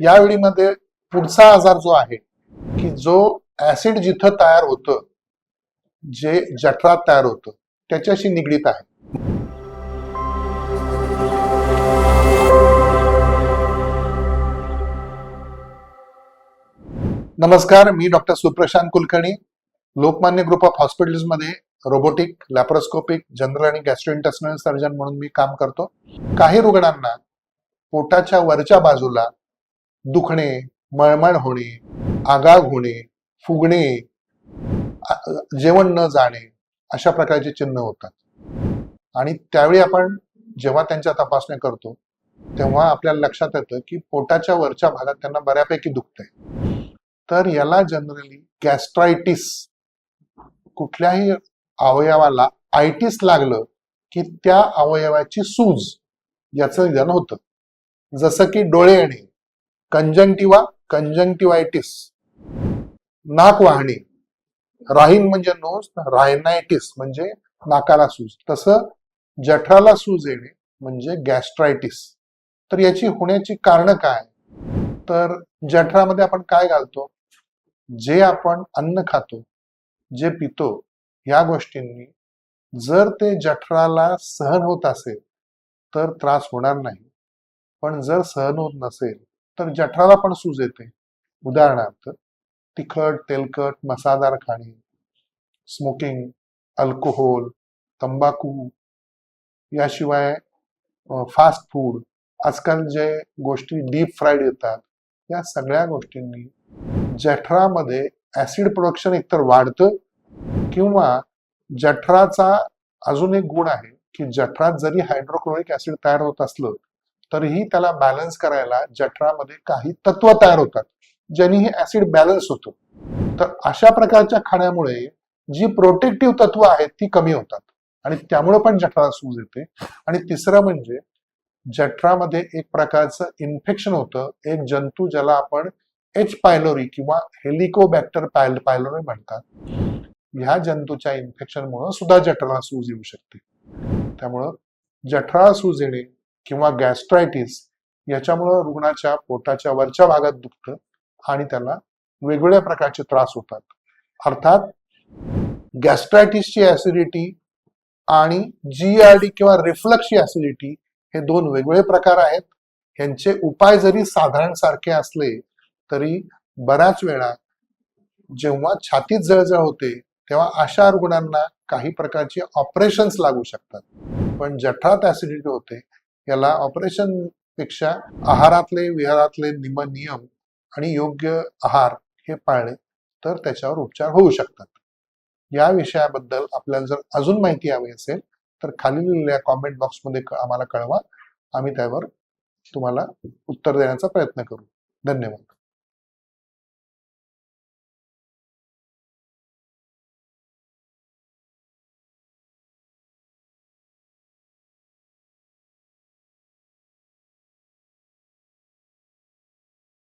यावेळीमध्ये पुढचा आजार जो आहे की जो ऍसिड जिथं तयार होतं जे जठरात तयार होतं त्याच्याशी निगडीत आहे. नमस्कार मी doctor Suprashant Kulkarni Lokmanya group of हॉस्पिटल्समध्ये रोबोटिक लॅप्रोस्कोपिक जनरल आणि गॅस्ट्रोइंटेस्टिनल सर्जन म्हणून मी काम करतो. काही रुग्णांना पोटाच्या वरच्या बाजूला दुखणे मळमळ होणे आगाग होणे फुगणे जेवण न जाणे अशा प्रकारचे चिन्ह होतात. आणि त्यावेळी आपण जेव्हा त्यांच्या तपासण्या करतो तेव्हा आपल्याला लक्षात येतं की पोटाच्या वरच्या भागात त्यांना बऱ्यापैकी दुखतंय. तर याला जनरली गॅस्ट्रायटिस कुठल्याही अवयवाला आयटीस लागलं की त्या अवयवाची सूज याचं निदान होतं. जसं की डोळे येणे कंजंक्टिवा कंजंक्टिवायटिस नाक वाहणे राहीन म्हणजे नोज रायनायटिस म्हणजे नाकाला सूज. तसं जठराला सूज येणे म्हणजे गॅस्ट्रायटिस तर याची होण्याची कारण काय? तर जठरामध्ये आपण काय घालतो? जे आपण अन्न खातो जे पितो या गोष्टींनी जर ते जठराला सहन होत असेल तर त्रास होणार नाही. पण जर सहन होत नसेल तर जठराला पण सूज येते. उदाहरणार्थ तिखट तेलकट मसादार खाणे स्मोकिंग अल्कोहोल तंबाखू याशिवाय फास्ट फूड आजकाल जे गोष्टी डीप फ्राईड येतात या सगळ्या गोष्टींनी जठरामध्ये ऍसिड प्रोडक्शन एकतर वाढतं किंवा जठराचा अजून एक गुण आहे की जठरात जरी हायड्रोक्लोरिक ऍसिड तयार होत असलं तरीही त्याला बॅलन्स करायला जठरामध्ये काही तत्व तयार होतात ज्यांनी हे ऍसिड बॅलन्स होतं. तर अशा प्रकारच्या खाण्यामुळे जी प्रोटेक्टिव्ह तत्व आहेत ती कमी होतात. आणि त्यामुळे पण जठराला सूज येते. आणि तिसरं म्हणजे जठरामध्ये एक प्रकारचं इन्फेक्शन होतं. एक जंतू ज्याला आपण एच पायलोरी किंवा हेलिकोबॅक्टर पायल पायलोरी म्हणतात. ह्या जंतूच्या इन्फेक्शनमुळे सुद्धा जठराला सूज येऊ शकते. त्यामुळं जठराला सूज येणे किंवा गॅस्ट्रायटिस याच्यामुळं रुग्णाच्या पोटाच्या वरच्या भागात दुखतं आणि त्याला वेगवेगळ्या प्रकारचे त्रास होतात. अर्थात गॅस्ट्रायटिसची ऍसिडिटी आणि जी आरडी किंवा रिफ्लक्सची ऍसिडिटी हे दोन वेगवेगळे प्रकार आहेत. ह्यांचे उपाय जरी साधारण सारखे असले तरी बऱ्याच वेळा जेव्हा छातीत जळजळ होते तेव्हा अशा रुग्णांना काही प्रकारचे ऑपरेशन्स लागू शकतात. पण जठरात ऍसिडिटी होते याला ऑपरेशनपेक्षा आहारातले विहारातले निम नियम आणि योग्य आहार हे पाळले तर त्याच्यावर उपचार होऊ शकतात. या विषयाबद्दल आपल्याला जर अजून माहिती हवी असेल तर खाली लिहिलेल्या कॉमेंट बॉक्समध्ये आम्हाला कळवा. आम्ही त्यावर तुम्हाला उत्तर देण्याचा प्रयत्न करू. धन्यवाद.